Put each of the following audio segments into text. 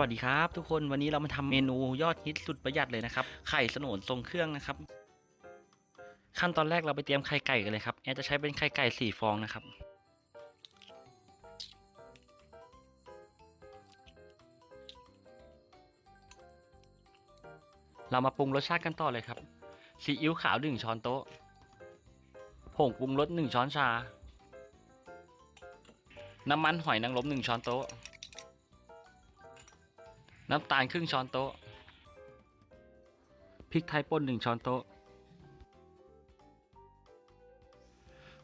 วัสดีครับทุกคนวันนี้เรามาทำเมนูยอดฮิตสุดประหยัดเลยนะครับ ไข่สนนทรงเครื่องนะครับ ขั้นตอนแรกเราไปเตรียมไข่ไก่กันเลยครับแอร์จะใช้เป็นไข่ไก่สี่ฟองนะครับ เรามาปรุงรสชาติกันต่อเลยครับซีอิ๊วขาวหนึ่งช้อนโต๊ะผงปรุงรสหนึ่งช้อนชา น้ำมันหอยนางรมหนึ่งช้อนโต๊ะ น้ำตาลครึ่งช้อนโต๊ะ พริกไทยป่นหนึ่งช้อนโต๊ะ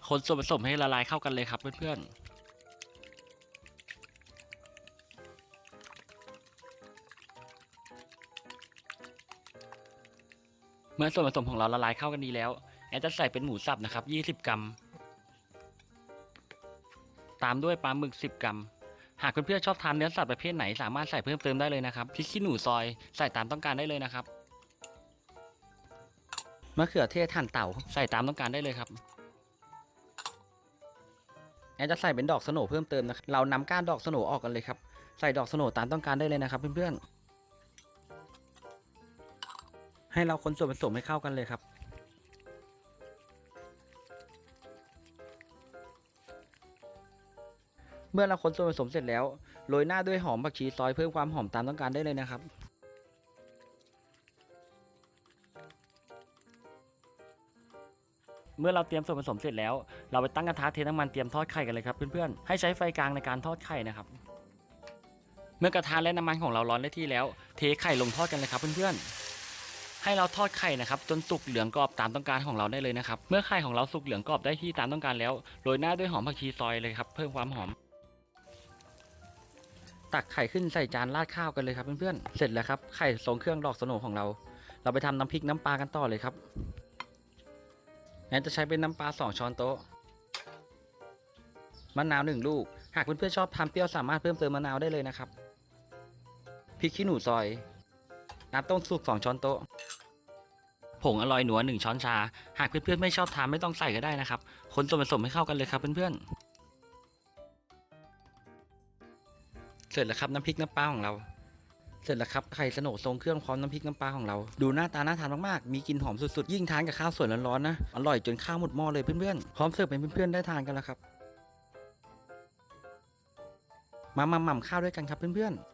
คนส่วนผสมให้ละลายเข้ากันเลยครับเพื่อนๆเมื่อส่วนผสมของเราละลายเข้ากันดีแล้ว แอดจะใส่เป็นหมูสับนะครับ 20 กรัม ตามด้วยปลาหมึก 10 กรัม หากเพื่อนๆชอบทานเนื้อสัตว์ประเภทไหนสามารถใส่เพิ่มเติมได้เลยนะครับพริกขี้หนูซอยใส่ตามต้องการได้เลยนะครับมะเขือเทศหั่นเต่าใส่ตามต้องการได้เลยครับแอนจะใส่เป็นดอกสโนเพิ่มเติมนะครับเรานำก้านดอกสโนออกกันเลยครับ ใส่ดอกสโนตามต้องการได้เลยนะครับ เพื่อนๆให้เราคนส่วนผสมให้เข้ากันเลยครับ เมื่อเราคนส่วนผสมเสร็จแล้วโรยหน้าด้วยหอมผักชีซอยเพิ่มความหอมตามต้องการได้เลยนะครับ เมื่อเราเตรียมส่วนผสมเสร็จแล้ว เราไปตั้งกระทะเทน้ำมันเตรียมทอดไข่กันเลยครับเพื่อนๆให้ใช้ไฟกลางในการทอดไข่นะครับ เมื่อกระทะและน้ำมันของเราร้อนได้ที่แล้ว เทไข่ลงทอดกันเลยครับเพื่อนๆให้เราทอดไข่นะครับจนสุกเหลืองกรอบตามต้องการของเราได้เลยนะครับ เมื่อไข่ของเราสุกเหลืองกรอบได้ที่ตามต้องการแล้วโรยหน้าด้วยหอมผักชีซอยเลยครับเพิ่มความหอม ตักไข่ขึ้นใส่จานราดข้าวกันเลยครับเพื่อนๆ เสร็จแล้วครับไข่ทรงเครื่องดอกสโหนของเรา เราไปทำน้ำพริกน้ำปลากันต่อเลยครับงั้นจะใช้เป็นน้ำปลา 2 ช้อนโต๊ะ มะนาวหนึ่งลูก หากเพื่อนๆชอบทานเปรี้ยวสามารถเพิ่มเติมมะนาวได้เลยนะครับ พริกขี้หนูซอย น้ำต้มสุก 2 ช้อนโต๊ะ ผงอร่อยหนัว 1 ช้อนชา หากเพื่อนๆไม่ชอบทานไม่ต้องใส่ก็ได้นะครับ คนส่วนผสมให้เข้ากันเลยครับเพื่อนๆ เสร็จแล้วครับน้ำพริกน้ำปลาของเรา เสร็จแล้วครับไข่สโหนทรงเครื่องพร้อมน้ำพริกน้ำปลาของเรา ดูหน้าตาน่าทานมากๆ มีกลิ่นหอมสุดๆ ยิ่งทานกับข้าวสวยร้อนๆนะ อร่อยจนข้าวหมดหม้อเลยเพื่อนๆ พร้อมเสิร์ฟเป็นเพื่อนๆได้ทานกันแล้วครับ มาหม่ำข้าวด้วยกันครับเพื่อนๆ